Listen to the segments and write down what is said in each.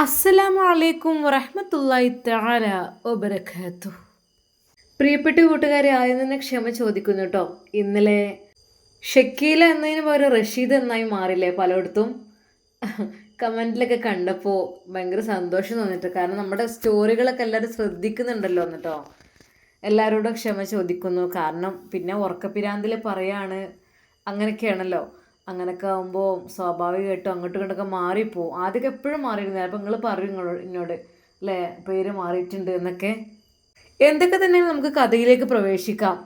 അസ്സലാമു അലൈക്കും വറഹ്മത്തുള്ളാഹി തആല വബറകാതുഹു. പ്രിയപ്പെട്ട കൂട്ടുകാരെ ആദ്യം തന്നെ ക്ഷമ ചോദിക്കുന്നു കേട്ടോ ഇന്നലെ ഷക്കീല എന്നതിന് പകരം റഷീദ് എന്നായി മാറില്ലേ പലയിടത്തും? കമന്റിലൊക്കെ കണ്ടപ്പോൾ ഭയങ്കര സന്തോഷം തോന്നിട്ട് കാരണം നമ്മുടെ സ്റ്റോറികളൊക്കെ എല്ലാവരും ശ്രദ്ധിക്കുന്നുണ്ടല്ലോ എന്നിട്ടോ എല്ലാവരോടും ക്ഷമ ചോദിക്കുന്നു. കാരണം പിന്നെ ഉറക്കപ്പിരാന്തിൽ പറയാണ് അങ്ങനെയൊക്കെയാണല്ലോ. അങ്ങനെയൊക്കെ ആകുമ്പോൾ സ്വാഭാവികമായിട്ടും അങ്ങോട്ടും ഇങ്ങോട്ടൊക്കെ മാറിപ്പോവും. ആദ്യമൊക്കെ എപ്പോഴും മാറിയിരുന്നു? അപ്പോൾ നിങ്ങൾ പറയും നിങ്ങളോട് എന്നോട് അല്ലേ പേര് മാറിയിട്ടുണ്ട് എന്നൊക്കെ. എന്തൊക്കെ തന്നെ നമുക്ക് കഥയിലേക്ക് പ്രവേശിക്കാം.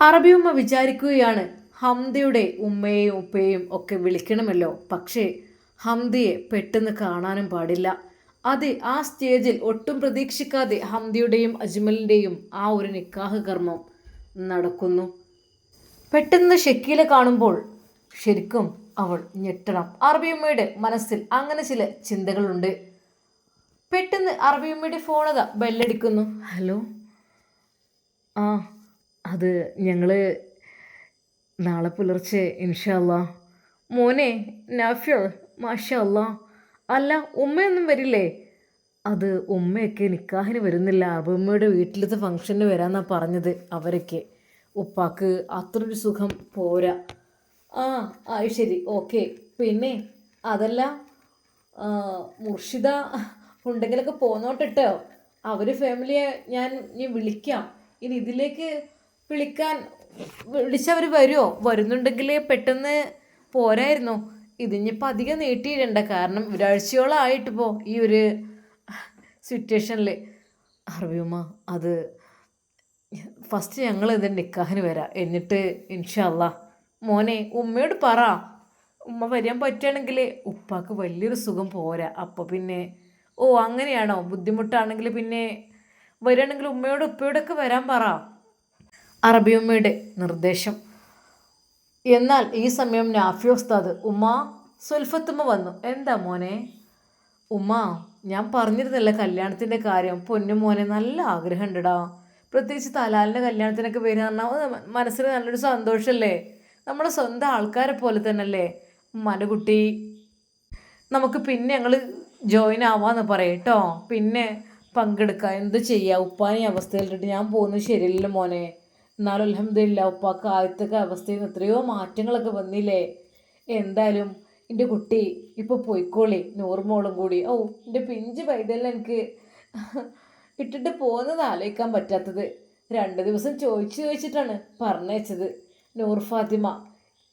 അറബി ഉമ്മ വിചാരിക്കുകയാണ് ഹംദയുടെ ഉമ്മയെയും ഉപ്പയെയും ഒക്കെ വിളിക്കണമല്ലോ. പക്ഷേ ഹംദയെ പെട്ടെന്ന് കാണാനും പാടില്ല. അതെ ആ സ്റ്റേജിൽ ഒട്ടും പ്രതീക്ഷിക്കാതെ ഹംദയുടെയും അജ്മലിന്റെയും ആ ഒരു നിക്കാഹ് കർമ്മം നടക്കുന്നു. പെട്ടെന്ന് ഷെക്കീലെ കാണുമ്പോൾ ശരിക്കും അവൾ ഞെട്ടണം. അറബിയമ്മയുടെ മനസ്സിൽ അങ്ങനെ ചില ചിന്തകളുണ്ട്. പെട്ടെന്ന് അറബിയമ്മയുടെ ഫോണത ബെല്ലടിക്കുന്നു ഹലോ ആ അത് ഞങ്ങൾ നാളെ പുലർച്ചെ ഇൻഷല്ല മോനെ നാഫ്യോ മാഷല്ല അല്ലാ ഉമ്മയൊന്നും വരില്ലേ? അത് ഉമ്മയൊക്കെ നിക്കാഹിന് വരുന്നില്ല. അറബിയമ്മയുടെ വീട്ടിലത്തെ ഫംഗ്ഷന് വരാമെന്നാണ് പറഞ്ഞത് അവരൊക്കെ. ഉപ്പാക്ക് അത്രയൊരു സുഖം പോരാ. ആ അത് ശരി. ഓക്കെ. പിന്നെ അതല്ല മുർഷിദ ഉണ്ടെങ്കിലൊക്കെ പോന്നോട്ടെട്ടോ അവർ ഫാമിലിയെ ഞാൻ ഇനി വിളിക്കാം. ഇനി ഇതിലേക്ക് വിളിക്കാൻ വിളിച്ചവർ വരുമോ വരുന്നുണ്ടെങ്കിൽ പെട്ടെന്ന് പോരായിരുന്നു. ഇതിനിപ്പോൾ അധികം നീട്ടിയിടണ്ട. കാരണം ഒരാഴ്ചയോളം ആയിട്ടിപ്പോൾ ഈ ഒരു സിറ്റുവേഷനിൽ അറിയുമോ അത് ഫസ്റ്റ് ഞങ്ങൾ ഇതിന്റെ നിക്കാഹിന് വരാം. എന്നിട്ട് ഇൻഷല്ല മോനെ ഉമ്മയോട് പറ. ഉമ്മ വരാൻ പറ്റുകയാണെങ്കിൽ ഉപ്പാക്ക് വലിയൊരു സുഖം പോരാ. അപ്പോൾ പിന്നെ ഓ അങ്ങനെയാണോ? ബുദ്ധിമുട്ടാണെങ്കിൽ പിന്നെ വരികയാണെങ്കിൽ ഉമ്മയോട് ഉപ്പയോടൊക്കെ വരാൻ പറ. അറബി ഉമ്മയുടെ നിർദ്ദേശം. എന്നാൽ ഈ സമയം നാഫി ഉസ്താദ് ഉമ്മ സുൽഫത്തുമ്മ വന്നു. എന്താ മോനെ? ഉമ്മ ഞാൻ പറഞ്ഞിരുന്നല്ല കല്യാണത്തിന്റെ കാര്യം? പൊന്നു മോനെ നല്ല ആഗ്രഹമുണ്ടടാ പ്രത്യേകിച്ച് തലാലിന്റെ കല്യാണത്തിനൊക്കെ വരിക പറഞ്ഞാൽ മനസ്സിന് നല്ലൊരു സന്തോഷമല്ലേ നമ്മുടെ സ്വന്തം ആൾക്കാരെ പോലെ തന്നെയല്ലേ? ഉമ്മാന്റെ കുട്ടി. നമുക്ക് പിന്നെ ഞങ്ങൾ ജോയിൻ പറയും കേട്ടോ. പിന്നെ പങ്കെടുക്കുക എന്ത് ചെയ്യുക ഉപ്പാനെ ഈ അവസ്ഥയിലിട്ട് ഞാൻ പോകുന്നത് ശരിയല്ല മോനെ. എന്നാലും അലഹമില്ല ഉപ്പാക്ക് ആദ്യത്തെ അവസ്ഥയിൽ നിന്ന് എത്രയോ മാറ്റങ്ങളൊക്കെ വന്നില്ലേ? എന്തായാലും എന്റെ കുട്ടി ഇപ്പോൾ പോയിക്കോളി. നൂറുമോളും കൂടി. ഓ എന്റെ പിഞ്ച് പൈതലിൽ എനിക്ക്. ഇട്ടിട്ട് പോകുന്നത് ആലോചിക്കാൻ പറ്റാത്തത്. രണ്ട് ദിവസം ചോദിച്ചു ചോദിച്ചിട്ടാണ് പറഞ്ഞയച്ചത്. നൂർ ഫാത്തിമ.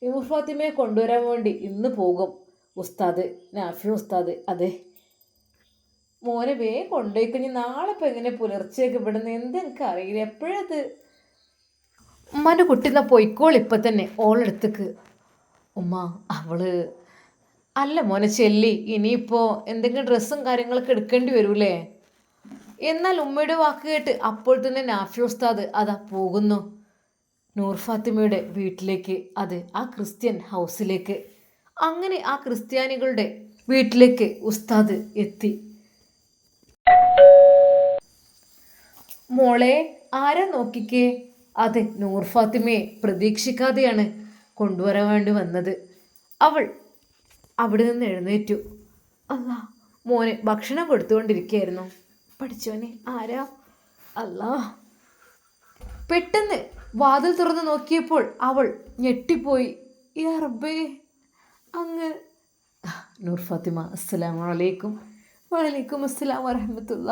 നൂർ ഫാത്തിമയെ കൊണ്ടുവരാൻ വേണ്ടി ഇന്ന് പോകും. ഉസ്താദ് നാഫി ഉസ്താദ് അതെ. മോനെ വേഗം കൊണ്ടുപോയിക്കഴിഞ്ഞ് നാളെ ഇപ്പം എങ്ങനെ പുലർച്ചയൊക്കെ ഇവിടുന്ന്? എന്ത് അറിയില്ല. എപ്പോഴത് ഉമ്മാന്റെ കുട്ടി എന്നാ പൊയ്ക്കോൾ ഇപ്പം തന്നെ ഓളെടുത്തേക്ക്. ഉമ്മ അവൾ. അല്ല മോനെ ചെല്ലി ഇനിയിപ്പോൾ എന്തെങ്കിലും ഡ്രസ്സും കാര്യങ്ങളൊക്കെ എടുക്കേണ്ടി വരൂലേ എന്നാൽ ഉമ്മയുടെ വാക്ക് കേട്ട് അപ്പോൾ തന്നെ നാഫി ഉസ്താദ് അതാ പോകുന്നു. നൂർ ഫാത്തിമയുടെ വീട്ടിലേക്ക് അത് ആ ക്രിസ്ത്യൻ ഹൗസിലേക്ക്. അങ്ങനെ ആ ക്രിസ്ത്യാനികളുടെ വീട്ടിലേക്ക് ഉസ്താദ് എത്തി. മോളെ ആരാ നോക്കിക്കേ? അതെ നൂർ ഫാത്തിമയെ പ്രതീക്ഷിക്കാതെയാണ് കൊണ്ടുവരാൻ വേണ്ടി വന്നത്. അവൾ അവിടെ നിന്ന് എഴുന്നേറ്റു. അല്ല മോനെ ഭക്ഷണം കൊടുത്തുകൊണ്ടിരിക്കുകയായിരുന്നു. പഠിച്ചോനെ. ആരാ? അല്ലാ പെട്ടെന്ന് വാതിൽ തുറന്ന് നോക്കിയപ്പോൾ അവൾ ഞെട്ടിപ്പോയി. യർബേ അങ്ങ് നൂർ ഫാത്തിമ അസ്സലാമു അലൈക്കും. വലൈക്കും അസ്സലാം വരഹമത്തുള്ള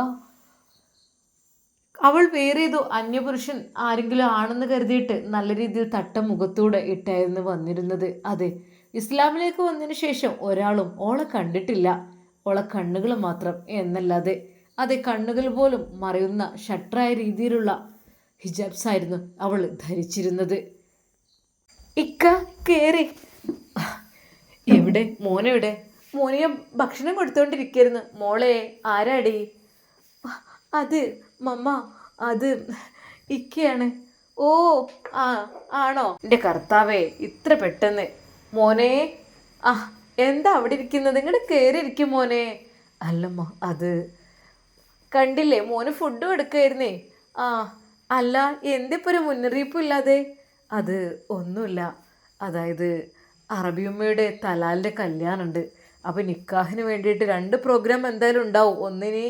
അവൾ വേറെ ഏതോ അന്യപുരുഷൻ ആരെങ്കിലും ആണെന്ന് കരുതിയിട്ട് നല്ല രീതിയിൽ തട്ട മുഖത്തൂടെ ഇട്ടായിരുന്നു വന്നിരുന്നത്. അതെ ഇസ്ലാമിലേക്ക് വന്നതിന് ശേഷം ഒരാളും ഓളെ കണ്ടിട്ടില്ല. ഓളെ കണ്ണുകൾ മാത്രം എന്നല്ലാതെ അതെ കണ്ണുകൾ പോലും മറയുന്ന ഷട്ടറായ രീതിയിലുള്ള ഹിജാബ്സ് ആയിരുന്നു അവൾ ധരിച്ചിരുന്നത്. ഇക്ക കേറി. എവിടെ? മോനെവിടെ മോനെ ഭക്ഷണം കൊടുത്തുകൊണ്ടിരിക്കുന്നു മോളെ ആരാടി? അത് മമ്മ അത് ഇക്കയാണ്. ഓ ആ ആണോ? എന്റെ കർത്താവേ ഇത്ര പെട്ടെന്ന്. മോനെ ആ എന്താ അവിടെ ഇരിക്കുന്നത്? ഇങ്ങോട്ട് കയറി ഇരിക്കും മോനെ. അല്ലമ്മ അത് കണ്ടില്ലേ? മോന് ഫുഡ് എടുക്കായിരുന്നേ ആ അല്ല എന്തിപ്പോൾ ഒരു മുന്നറിയിപ്പും ഇല്ലാതെ? അത് ഒന്നുമില്ല. അതായത് അറബിയമ്മയുടെ തലാലിന്റെ കല്യാണമുണ്ട് അപ്പോൾ നിക്കാഹിന് വേണ്ടിയിട്ട് രണ്ട് പ്രോഗ്രാം എന്തായാലും ഉണ്ടാവും. ഒന്നിന്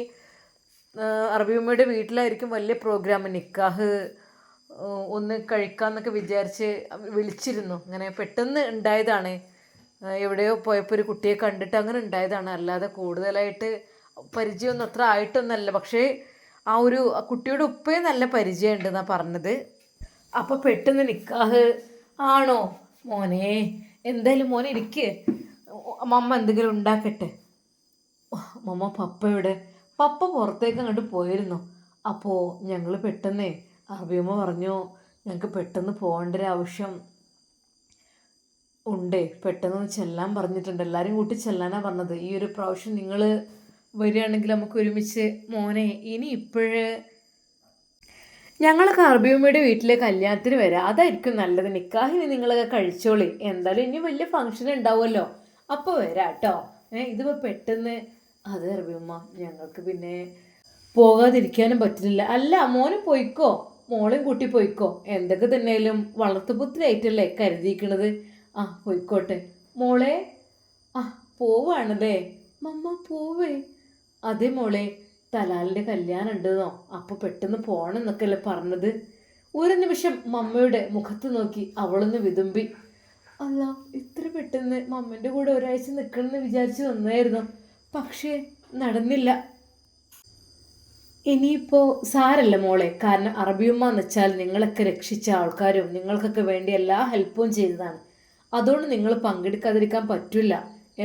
അറബിയമ്മയുടെ വീട്ടിലായിരിക്കും വലിയ പ്രോഗ്രാം നിക്കാഹ് ഒന്ന് കഴിക്കാമെന്നൊക്കെ വിചാരിച്ച് വിളിച്ചിരുന്നു. അങ്ങനെ പെട്ടെന്ന് ഉണ്ടായതാണ്. എവിടെയോ പോയപ്പോൾ ഒരു കുട്ടിയെ കണ്ടിട്ട് അങ്ങനെ ഉണ്ടായതാണ്. അല്ലാതെ കൂടുതലായിട്ട് പരിചയമൊന്നും അത്ര ആയിട്ടൊന്നല്ല. പക്ഷേ ആ ഒരു കുട്ടിയുടെ ഉപ്പയും നല്ല പരിചയമുണ്ടെന്നാണ് പറഞ്ഞത്. അപ്പോൾ പെട്ടെന്ന് നിക്കാഹ് ആണോ? മോനെ എന്തായാലും മോനെ ഇരിക്ക്. മമ്മ എന്തെങ്കിലും ഉണ്ടാക്കട്ടെ. മമ്മ പപ്പയുടെ പപ്പ പുറത്തേക്ക് അങ്ങോട്ട് പോയിരുന്നു. അപ്പോൾ ഞങ്ങൾ പെട്ടെന്നേ അറബിയമ്മ പറഞ്ഞു ഞങ്ങൾക്ക് പെട്ടെന്ന് പോകേണ്ട ഒരു ആവശ്യം ഉണ്ട്. പെട്ടെന്ന് ചെല്ലാൻ പറഞ്ഞിട്ടുണ്ട്. എല്ലാവരും കൂട്ടി ചെല്ലാനാണ് പറഞ്ഞത്. ഈ ഒരു പ്രാവശ്യം നിങ്ങൾ വരികയാണെങ്കിൽ നമുക്ക് ഒരുമിച്ച് മോനെ ഇനി ഇപ്പോഴേ ഞങ്ങളൊക്കെ കർബിയമ്മയുടെ വീട്ടിലെ കല്യാണത്തിന് വരാം. അതായിരിക്കും നല്ലത്. നിക്കാഹിന് നിങ്ങളൊക്കെ കഴിച്ചോളി. എന്തായാലും ഇനി വലിയ ഫംഗ്ഷൻ ഉണ്ടാവുമല്ലോ. അപ്പോൾ വരാം കേട്ടോ ഏഹ് ഇതിപ്പോൾ പെട്ടെന്ന് അത് അറബിയമ്മ ഞങ്ങൾക്ക് പിന്നെ പോകാതിരിക്കാനും പറ്റുന്നില്ല അല്ല മോന് പോയിക്കോ. മോളും കൂട്ടി പോയിക്കോ. എന്തൊക്കെ തന്നെയാലും വളർത്തുപുത്തിലായിട്ടല്ലേ കരുതിയിരിക്കണത്. ആ പോയിക്കോട്ടെ. മോളെ ആ പോവാണല്ലേ. മമ്മ പോവേ. അതെ മോളെ തലാലിന്റെ കല്യാണം ഉണ്ടെന്നോ അപ്പോൾ പെട്ടെന്ന് പോകണം എന്നൊക്കെയല്ലേ പറഞ്ഞത്. ഒരു നിമിഷം മമ്മയുടെ മുഖത്ത് നോക്കി അവളൊന്ന് വിതുമ്പി. അല്ല ഇത്ര പെട്ടെന്ന് മമ്മന്റെ കൂടെ ഒരാഴ്ച നിൽക്കണമെന്ന് വിചാരിച്ചു വന്നായിരുന്നു പക്ഷേ നടന്നില്ല. ഇനിയിപ്പോൾ സാരല്ല മോളെ. കാരണം അറബിയമ്മ എന്ന് വെച്ചാൽ നിങ്ങളൊക്കെ രക്ഷിച്ച ആൾക്കാരും നിങ്ങൾക്കൊക്കെ വേണ്ടി എല്ലാ ഹെൽപ്പും ചെയ്തതാണ്. അതുകൊണ്ട് നിങ്ങൾ പങ്കെടുക്കാതിരിക്കാൻ പറ്റില്ല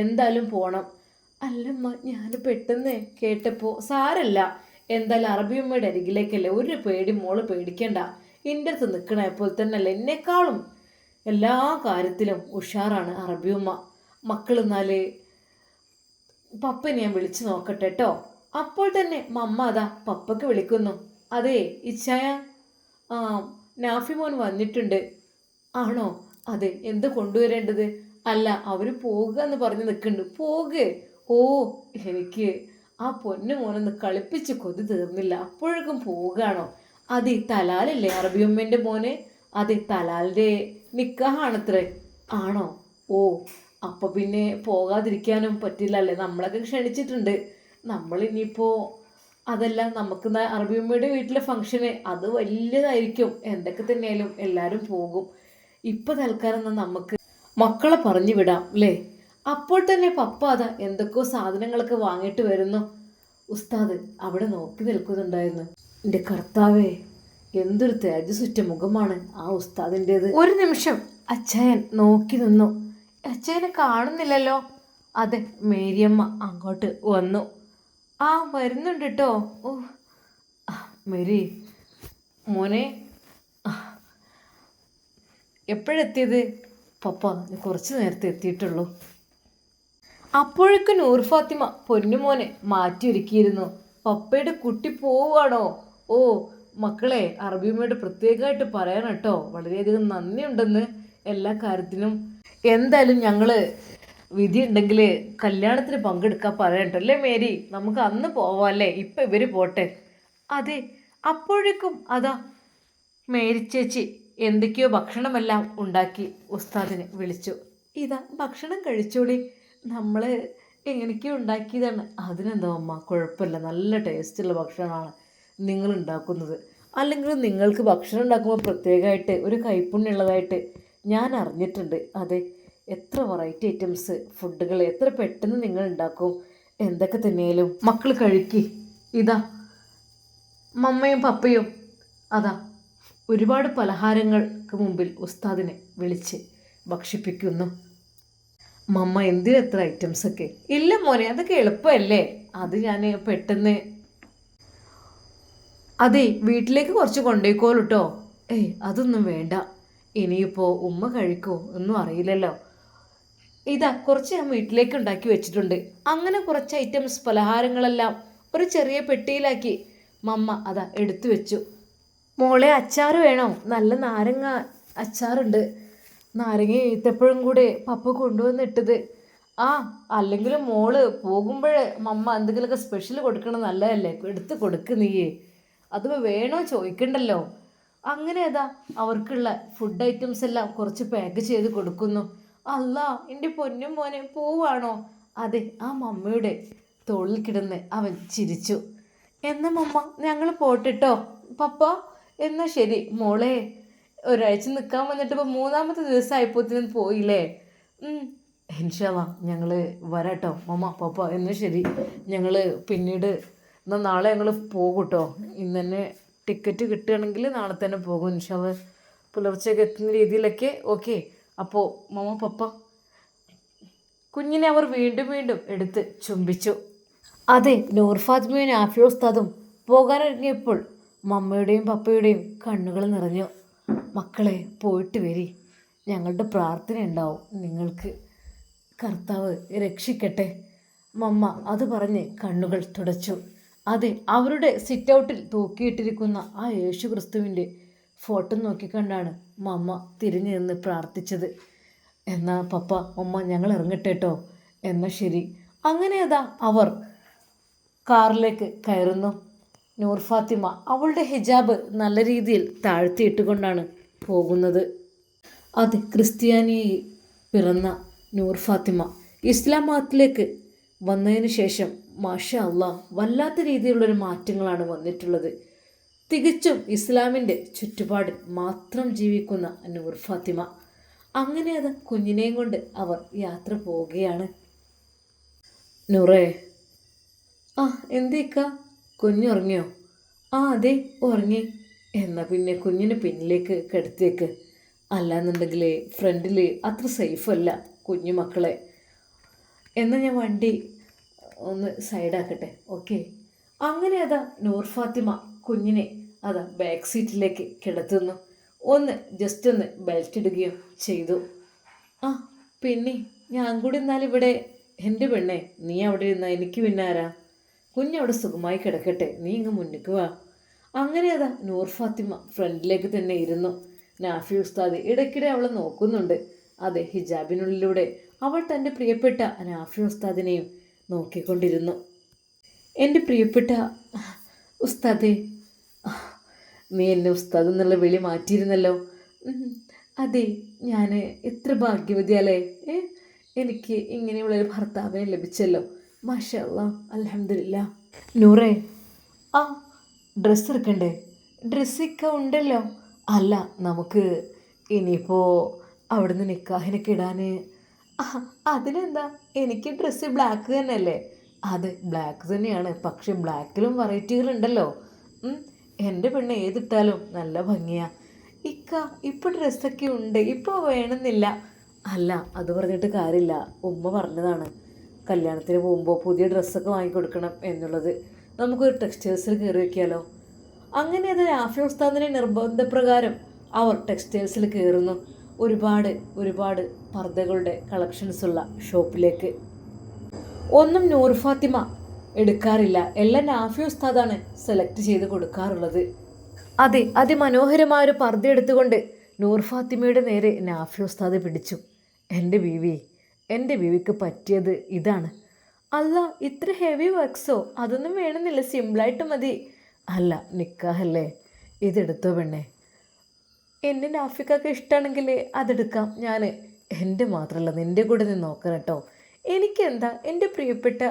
എന്തായാലും പോണം. അല്ലമ്മ ഞാൻ പെട്ടെന്ന് കേട്ടപ്പോൾ സാരല്ല. എന്തായാലും അറബിയമ്മയുടെ അരികിലേക്കല്ലേ ഒരു പേടി മോൾ പേടിക്കണ്ട. എന്റെ അടുത്ത് നിൽക്കണ പോലെ തന്നെയല്ല എന്നെക്കാളും. എല്ലാ കാര്യത്തിലും ഉഷാറാണ് അറബിയമ്മ മക്കൾ എന്നാൽ പപ്പ ഞാൻ വിളിച്ചു നോക്കട്ടെ കേട്ടോ അപ്പോൾ തന്നെ മമ്മ അതാ പപ്പക്ക് വിളിക്കുന്നു. അതെ ഇച്ഛായ ആ നാഫി മോൻ വന്നിട്ടുണ്ട്. ആണോ? അതെ എന്ത് കൊണ്ടുവരേണ്ടത്? അല്ല അവർ പോകുക എന്ന് പറഞ്ഞ് നിൽക്കുന്നുണ്ട് പോകെ. ഓ എനിക്ക് ആ പൊന്നു മോനൊന്ന് കളിപ്പിച്ച് കൊതി തീർന്നില്ല. അപ്പോഴേക്കും പോവുകയാണോ? ഈ തലാലല്ലേ അറബിയമ്മേന്റെ മോനെ? അത് ഈ തലാലിന്റെ നിക്കാഹാണത്രേ. ആണോ? ഓ അപ്പോൾ പിന്നെ പോകാതിരിക്കാനും പറ്റില്ല അല്ലേ നമ്മളൊക്കെ ക്ഷണിച്ചിട്ടുണ്ട്. നമ്മൾ ഇനിയിപ്പോൾ അതല്ല നമുക്ക് അറബിയമ്മയുടെ വീട്ടിലെ ഫംഗ്ഷന് അത് വലിയതായിരിക്കും. എന്തൊക്കെ തന്നെയായാലും എല്ലാവരും പോകും. ഇപ്പം തൽക്കാലം നമുക്ക് മക്കളെ പറഞ്ഞു വിടാം അല്ലേ അപ്പോൾ തന്നെ പപ്പ അതാ എന്തൊക്കെയോ സാധനങ്ങളൊക്കെ വാങ്ങിയിട്ട് വരുന്നു. ഉസ്താദ് അവിടെ നോക്കി നിൽക്കുന്നുണ്ടായിരുന്നു. എന്റെ കർത്താവേ എന്തൊരു തേജസ്സുറ്റ മുഖമാണ് ആ ഉസ്താദിന്റെത് ഒരു നിമിഷം അച്ചായൻ നോക്കി നിന്നു. അച്ചായനെ കാണുന്നില്ലല്ലോ. അതെ മേരിയമ്മ അങ്ങോട്ട് വന്നു. ആ വരുന്നുണ്ട് കേട്ടോ ഓ മെരി മോനെ. എപ്പോഴെത്തിയത്? പപ്പ കുറച്ച് നേരത്തെ എത്തിയിട്ടുള്ളൂ. അപ്പോഴേക്കും നൂർ ഫാത്തിമ പൊന്നുമോനെ മാറ്റിയൊരുക്കിയിരുന്നു. പപ്പയുടെ കുട്ടി പോവാണോ ഓ മക്കളെ അറബിയമ്മയോട് പ്രത്യേകമായിട്ട് പറയണം കേട്ടോ. വളരെയധികം നന്ദിയുണ്ടെന്ന് എല്ലാ കാര്യത്തിനും. എന്തായാലും ഞങ്ങൾ വിധി ഉണ്ടെങ്കിൽ കല്യാണത്തിന് പങ്കെടുക്കാൻ പറയട്ടോ അല്ലേ മേരി? നമുക്ക് അന്ന് പോവാല്ലേ? ഇപ്പം ഇവർ പോട്ടെ. അതെ അപ്പോഴേക്കും അതാ മേരി ചേച്ചി എന്തൊക്കെയോ ഭക്ഷണമെല്ലാം ഉണ്ടാക്കി ഉസ്താദിനെ വിളിച്ചു. ഇതാ ഭക്ഷണം കഴിച്ചോളി. നമ്മൾ എങ്ങനെയൊക്കെയോ ഉണ്ടാക്കിയതാണ്. അതിനെന്താ അമ്മ കുഴപ്പമില്ല. നല്ല ടേസ്റ്റുള്ള ഭക്ഷണമാണ് നിങ്ങൾ ഉണ്ടാക്കുന്നത്. അല്ലെങ്കിൽ നിങ്ങൾക്ക് ഭക്ഷണം ഉണ്ടാക്കുമ്പോൾ പ്രത്യേകമായിട്ട് ഒരു കൈപ്പുണ്യുള്ളതായിട്ട് ഞാൻ അറിഞ്ഞിട്ടുണ്ട്. അതെ എത്ര വെറൈറ്റി ഐറ്റംസ് ഫുഡുകൾ എത്ര പെട്ടെന്ന് നിങ്ങൾ ഉണ്ടാക്കും എന്തൊക്കെ തന്നെയാലും മക്കൾ കഴിക്കി. ഇതാ മമ്മയും പപ്പയും. അതാ ഒരുപാട് പലഹാരങ്ങൾക്ക് മുമ്പിൽ ഉസ്താദിനെ വിളിച്ച് ഭക്ഷിപ്പിക്കുന്നു. മമ്മ എന്തിന് എത്ര ഐറ്റംസ് ഒക്കെ? ഇല്ല മോനെ അതൊക്കെ എളുപ്പമല്ലേ? അത് ഞാൻ പെട്ടെന്ന് അതെ വീട്ടിലേക്ക് കുറച്ച് കൊണ്ടുപോയിക്കോളൂ കേട്ടോ ഏയ് അതൊന്നും വേണ്ട. ഇനിയിപ്പോൾ ഉമ്മ കഴിക്കോ ഒന്നും അറിയില്ലല്ലോ. ഇതാ കുറച്ച് ഞാൻ വീട്ടിലേക്ക് ഉണ്ടാക്കി വെച്ചിട്ടുണ്ട്. അങ്ങനെ കുറച്ച് ഐറ്റംസ് പലഹാരങ്ങളെല്ലാം ഒരു ചെറിയ പെട്ടിയിലാക്കി മമ്മ അതാ എടുത്തു വെച്ചു. മോളെ അച്ചാർ വേണോ? നല്ല നാരങ്ങ അച്ചാറുണ്ട്. നാരങ്ങ ഈത്തപ്പഴം കൂടെ പപ്പ കൊണ്ടുവന്നിട്ടത്. ആ അല്ലെങ്കിലും മോൾ പോകുമ്പോഴേ മമ്മ എന്തെങ്കിലുമൊക്കെ സ്പെഷ്യൽ കൊടുക്കണം നല്ലതല്ലേ? എടുത്ത് കൊടുക്ക് നീയേ. അത് വേണോ ചോദിക്കണ്ടല്ലോ. അങ്ങനെ ഏതാ അവർക്കുള്ള ഫുഡ് ഐറ്റംസ് എല്ലാം കുറച്ച് പാക്ക് ചെയ്ത് കൊടുക്കുന്നു. അല്ല എന്റെ പൊന്നും മോനെ പോവാണോ? അതെ ആ മമ്മയുടെ തോളിൽ കിടന്ന് അവൻ ചിരിച്ചു. എന്നാ മമ്മ ഞങ്ങൾ പോട്ടിട്ടോ. പപ്പ എന്നാ ശരി മോളെ. ഒരാഴ്ച നിൽക്കാൻ വന്നിട്ട് ഇപ്പോൾ മൂന്നാമത്തെ ദിവസം ദിവസമായപ്പോഴത്തേനും പോയില്ലേ ഇൻഷാല്ല ഞങ്ങൾ വരാട്ടോ. മമ്മ പപ്പ എന്നാ ശരി. ഞങ്ങൾ പിന്നീട് എന്നാൽ നാളെ ഞങ്ങൾ പോകും കേട്ടോ ഇന്ന് തന്നെ ടിക്കറ്റ് കിട്ടുകയാണെങ്കിൽ നാളെ തന്നെ പോകും ഇൻഷാല്ല പുലർച്ചെയൊക്കെ എത്തുന്ന രീതിയിലൊക്കെ ഓക്കെ. അപ്പോൾ മമ്മ പപ്പ കുഞ്ഞിനെ അവർ വീണ്ടും വീണ്ടും എടുത്ത് ചുംബിച്ചു. അതെ നൂർ ആഫിയോസ്താദും പോകാനിറങ്ങിയപ്പോൾ മമ്മയുടെയും പപ്പയുടെയും കണ്ണുകൾ നിറഞ്ഞു. മക്കളെ പോയിട്ട് വരി. ഞങ്ങളുടെ പ്രാർത്ഥന ഉണ്ടാവും നിങ്ങൾക്ക്. കർത്താവ് രക്ഷിക്കട്ടെ. മമ്മ അത് പറഞ്ഞ് കണ്ണുകൾ തുടച്ചു. അതെ അവരുടെ സിറ്റ് ഔട്ടിൽ തൂക്കിയിട്ടിരിക്കുന്ന ആ യേശു ക്രിസ്തുവിന്റെ ഫോട്ടോ നോക്കിക്കണ്ടാണ് മമ്മ തിരിഞ്ഞു നിന്ന് പ്രാർത്ഥിച്ചത്. എന്നാ പപ്പ ഉമ്മ ഞങ്ങൾ ഇറങ്ങട്ടെ കേട്ടോ എന്നാൽ ശരി. അങ്ങനെ അതാ അവർ കാറിലേക്ക് കയറുന്നു. നൂർ ഫാത്തിമ അവളുടെ ഹിജാബ് നല്ല രീതിയിൽ താഴ്ത്തിയിട്ടുകൊണ്ടാണ് പോകുന്നത്. അത് ക്രിസ്ത്യാനി പിറന്ന നൂർ ഫാത്തിമ ഇസ്ലാം മതത്തിലേക്ക് വന്നതിന് ശേഷം മാഷ അള്ളാ വല്ലാത്ത രീതിയിലുള്ളൊരു മാറ്റങ്ങളാണ് വന്നിട്ടുള്ളത്. തികച്ചും ഇസ്ലാമിന്റെ ചുറ്റുപാടിൽ മാത്രം ജീവിക്കുന്ന നൂർ ഫാത്തിമ അങ്ങനെ അത് കുഞ്ഞിനെയും കൊണ്ട് അവർ യാത്ര പോവുകയാണ്. നൂറേ ആ എന്തേക്ക കുഞ്ഞുറങ്ങിയോ? ആ അതെ ഉറങ്ങി. എന്നാൽ പിന്നെ കുഞ്ഞിനെ പിന്നിലേക്ക് കിടത്തിയേക്ക്. അല്ലാന്നുണ്ടെങ്കിൽ ഫ്രണ്ടിൽ അത്ര സേഫല്ല കുഞ്ഞു മക്കളെ. എന്നാൽ ഞാൻ വണ്ടി ഒന്ന് സൈഡാക്കട്ടെ ഓക്കെ? അങ്ങനെ അതാ നൂർ ഫാത്തിമ കുഞ്ഞിനെ അതാ ബാക്ക് സീറ്റിലേക്ക് കിടത്തുന്നു. ഒന്ന് ജസ്റ്റ് ഒന്ന് ബെൽറ്റ് ഇടുകയും ചെയ്തു. ആ പിന്നെ ഞാൻ കൂടി എന്നാൽ ഇവിടെ എന്റെ പെണ്ണെ നീ അവിടെ ഇരുന്ന എനിക്ക് പിന്നാരാ കുഞ്ഞവിടെ സുഖമായി കിടക്കട്ടെ. നീ ഇങ്ങ് മുന്നിക്ക് വാ. അങ്ങനെ അതാ നൂർ ഫാത്തിമ ഫ്രണ്ടിലേക്ക് തന്നെ ഇരുന്നു. നാഫി ഉസ്താദ് ഇടയ്ക്കിടെ അവളെ നോക്കുന്നുണ്ട്. അതെ ഹിജാബിനുള്ളിലൂടെ അവൾ തന്റെ പ്രിയപ്പെട്ട നാഫി ഉസ്താദിനെയും നോക്കിക്കൊണ്ടിരുന്നു. എന്റെ പ്രിയപ്പെട്ട ഉസ്താദെ നീ എന്നെ ഉസ്താദ് എന്നുള്ള വിളി മാറ്റിയിരുന്നല്ലോ. അതെ ഞാൻ എത്ര ഭാഗ്യവതിയാലേ എനിക്ക് ഇങ്ങനെയുള്ളൊരു ഭർത്താവിനെ ലഭിച്ചല്ലോ. മാഷാ അല്ലാ അലഹമില്ല നൂറേ ആ ഡ്രസ്സ് എടുക്കണ്ടേ? ഡ്രസ്സൊക്കെ ഉണ്ടല്ലോ. അല്ല നമുക്ക് ഇനിയിപ്പോൾ അവിടുന്ന് നിക്കാഹിനൊക്കെ ഇടാൻ അതിനെന്താ? എനിക്ക് ഡ്രസ്സ് ബ്ലാക്ക് തന്നെയല്ലേ? അതെ ബ്ലാക്ക് തന്നെയാണ്. പക്ഷെ ബ്ലാക്കിലും വെറൈറ്റികളുണ്ടല്ലോ എന്റെ പെണ്ണ് ഏതിട്ടാലും നല്ല ഭംഗിയാ. ഇക്ക ഇപ്പോൾ ഡ്രസ്സൊക്കെ ഉണ്ട്. ഇപ്പോൾ വേണമെന്നില്ല. അല്ല അത് പറഞ്ഞിട്ട് കാര്യമില്ല. ഉമ്മ പറഞ്ഞതാണ്. കല്യാണത്തിന് പോകുമ്പോൾ പുതിയ ഡ്രസ്സൊക്കെ വാങ്ങിക്കൊടുക്കണം എന്നുള്ളത് നമുക്കൊരു ടെക്സ്റ്റൈൽസിൽ കയറി വയ്ക്കാമല്ലോ അങ്ങനെ അത് രാഫി ഉസ്താദിന്റെ നിർബന്ധപ്രകാരം അവർ ടെക്സ്റ്റൈൽസിൽ കയറുന്നു ഒരുപാട് ഒരുപാട് പർദ്ദകളുടെ കളക്ഷൻസുള്ള ഷോപ്പിലേക്ക്. ഒന്നും നൂർ ഫാത്തിമ എടുക്കാറില്ല. എല്ലാം നാഫി ഉസ്താദാണ് സെലക്ട് ചെയ്ത് കൊടുക്കാറുള്ളത്. അതെ അതിമനോഹരമായ ഒരു പർദ്ദ എടുത്തുകൊണ്ട് നൂർ ഫാത്തിമയുടെ നേരെ നാഫി ഉസ്താദ് പിടിച്ചു. എന്റെ ബീവി എന്റെ വിവിക്ക് പറ്റിയത് ഇതാണ്. അല്ല ഇത്ര ഹെവി വർക്ക്സോ അതൊന്നും വേണമെന്നില്ല. സിമ്പിളായിട്ട് മതി. അല്ല നിക്കാഹല്ലേ? ഇതെടുത്തോ പെണ്ണെ? എന്നെ നാഫിക്കൊക്കെ ഇഷ്ടമാണെങ്കിൽ അതെടുക്കാം ഞാൻ എന്റെ മാത്രമല്ല നിന്റെ കൂടെ നിന്ന് നോക്കണം കേട്ടോ. എനിക്കെന്താ? എന്റെ പ്രിയപ്പെട്ട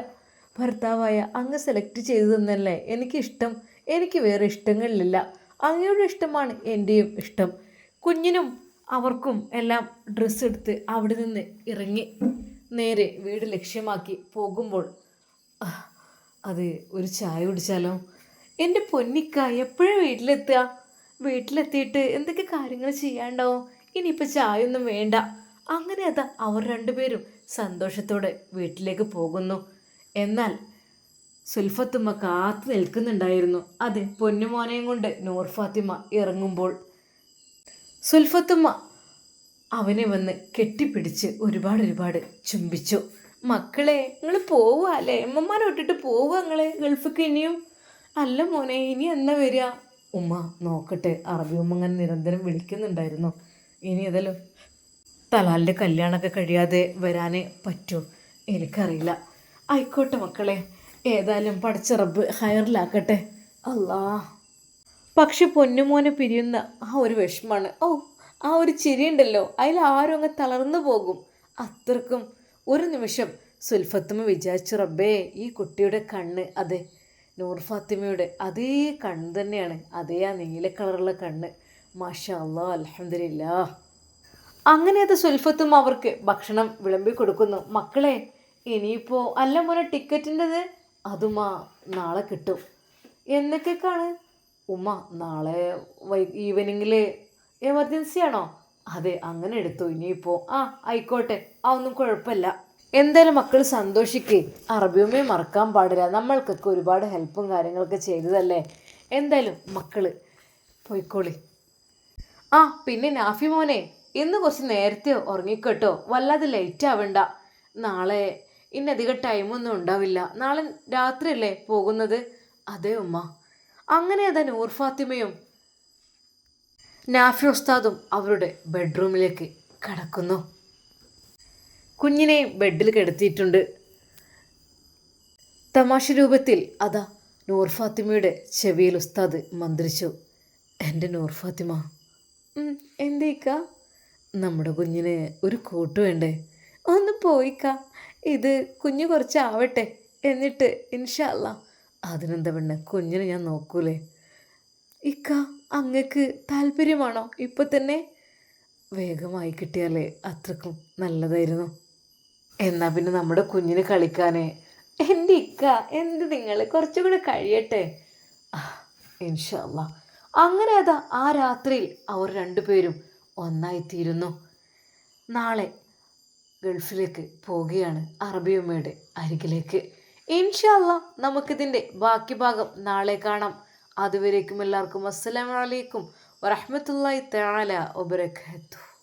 ഭർത്താവായ അങ്ങ് സെലക്ട് ചെയ്തു തന്നല്ലേ? എനിക്കിഷ്ടം. എനിക്ക് വേറെ ഇഷ്ടങ്ങളിലില്ല അങ്ങയുടെ ഇഷ്ടമാണ് എന്റെയും ഇഷ്ടം. കുഞ്ഞിനും അവർക്കും എല്ലാം ഡ്രസ്സ് എടുത്ത് അവിടെ നിന്ന് ഇറങ്ങി നേരെ വീട് ലക്ഷ്യമാക്കി പോകുമ്പോൾ അത് ഒരു ചായ കുടിച്ചാലോ? എന്റെ പൊന്നിക്ക എപ്പോഴും വീട്ടിലെത്തുക? വീട്ടിലെത്തിയിട്ട് എന്തൊക്കെ കാര്യങ്ങൾ ചെയ്യാണ്ടാവും ഇനിയിപ്പോൾ ചായ ഒന്നും വേണ്ട. അങ്ങനെ അതാ അവർ രണ്ടുപേരും സന്തോഷത്തോടെ വീട്ടിലേക്ക് പോകുന്നു. എന്നാൽ സുൽഫത്തുമ്മ കാത്തു നിൽക്കുന്നുണ്ടായിരുന്നു. അതെ പൊന്നുമോനെയും കൊണ്ട് നൂർ ഫാത്തിമ ഇറങ്ങുമ്പോൾ സുൽഫത്തുമ്മ അവനെ വന്ന് കെട്ടിപ്പിടിച്ച് ഒരുപാട് ഒരുപാട് ചുംബിച്ചു. മക്കളെ നിങ്ങൾ പോവുക അല്ലേ? അമ്മമാരെ വിട്ടിട്ട് പോവുക നിങ്ങളെ ഗൾഫിക്ക് ഇനിയും? അല്ല മോനെ ഇനി എന്നാ വരിക? ഉമ്മ നോക്കട്ടെ അറബി ഉമ്മ അങ്ങനെ നിരന്തരം വിളിക്കുന്നുണ്ടായിരുന്നു. ഇനി ഏതായാലും തലാലിന്റെ കല്യാണമൊക്കെ കഴിയാതെ വരാനേ പറ്റൂ. എനിക്കറിയില്ല. ആയിക്കോട്ടെ മക്കളെ ഏതായാലും പഠിച്ച റബ്ബ് ഹയറിലാക്കട്ടെ. അല്ലാ പക്ഷെ പൊന്നുമോനെ പിരിയുന്ന ആ ഒരു വിഷമാണ്. ഓ ആ ഒരു ചിരിയുണ്ടല്ലോ. അതിൽ ആരും അങ്ങ് തളർന്നു പോകും. അത്രക്കും ഒരു നിമിഷം സുൽഫത്തുമ വിചാരിച്ചു റബ്ബേ ഈ കുട്ടിയുടെ കണ്ണ് അതെ നൂർ ഫാത്തിമയുടെ അതേ കണ്ണ് തന്നെയാണ്. അതേ ആ നീല കളറുള്ള കണ്ണ്. മാഷാ അലഹമില്ലാ അങ്ങനെ അത് സുൽഫത്തും അവർക്ക് ഭക്ഷണം വിളമ്പി കൊടുക്കുന്നു. മക്കളെ ഇനിയിപ്പോൾ അല്ല മോനെ ടിക്കറ്റിന്റെത്? അതുമാ നാളെ കിട്ടും. എന്നൊക്കെ എന്നൊക്കെക്കാണ് ഉമ്മ നാളെ വൈ ഈവനിങ്ങിൽ എമർജൻസി ആണോ? അതെ അങ്ങനെ എടുത്തു. ഇനിയിപ്പോൾ ആ ആയിക്കോട്ടെ. ആ ഒന്നും കുഴപ്പമില്ല. എന്തായാലും മക്കൾ സന്തോഷിക്കേ. അറബിയുമേ മറക്കാൻ പാടില്ല. നമ്മൾക്കൊക്കെ ഒരുപാട് ഹെൽപ്പും കാര്യങ്ങളൊക്കെ ചെയ്തതല്ലേ? എന്തായാലും മക്കൾ പോയിക്കോളി. ആ പിന്നെ നാഫി മോനെ ഇന്ന് കുറച്ച് നേരത്തെ ഉറങ്ങിക്കോട്ടോ. വല്ലാതെ ലേറ്റ് ആവണ്ട. നാളെ ഇന്നധികം ടൈമൊന്നും ഉണ്ടാവില്ല. നാളെ രാത്രിയല്ലേ പോകുന്നത്? അതെ ഉമ്മ. അങ്ങനെ അതാ നൂർ ഫാത്തിമയും നാഫി ഉസ്താദും അവരുടെ ബെഡ്റൂമിലേക്ക് കടക്കുന്നു. കുഞ്ഞിനെ ബെഡിൽ കിടത്തിയിട്ടുണ്ട്. തമാശ രൂപത്തിൽ അതാ നൂർ ഫാത്തിമയുടെ ചെവിയിൽ ഉസ്താദ് മന്ത്രിച്ചു. എന്റെ നൂർ ഫാത്തിമ എന്തേക്ക? നമ്മുടെ കുഞ്ഞിന് ഒരു കൂട്ട് വേണ്ടേ? ഒന്ന് പോയിക്ക. ഇത് കുഞ്ഞ് കുറച്ചാവട്ടെ എന്നിട്ട് ഇൻഷല്ല അതിനെന്താ പെണ്ണ്? കുഞ്ഞിനെ ഞാൻ നോക്കൂലേ? ഇക്ക അങ്ങക്ക് താല്പര്യമാണോ ഇപ്പം തന്നെ? വേഗമായി കിട്ടിയാലേ അത്രക്കും നല്ലതായിരുന്നു. എന്നാ പിന്നെ നമ്മുടെ കുഞ്ഞിന് കളിക്കാനേ. എന്റെ ഇക്ക എന്ത് നിങ്ങൾ? കുറച്ചുകൂടെ കഴിയട്ടെ. ഇൻഷല്ല അങ്ങനെ അതാ ആ രാത്രിയിൽ അവർ രണ്ടുപേരും ഒന്നായിത്തീരുന്നു. നാളെ ഗൾഫിലേക്ക് പോവുകയാണ് അറബിയമ്മയുടെ അരികിലേക്ക്. ഇൻഷല്ല നമുക്കിതിന്റെ ബാക്കി ഭാഗം നാളെ കാണാം. അതുവരേക്കും എല്ലാവർക്കും അസ്സലാമലൈക്കും വറഹമത്തല്ലായി തആല വബറകാതുഹു.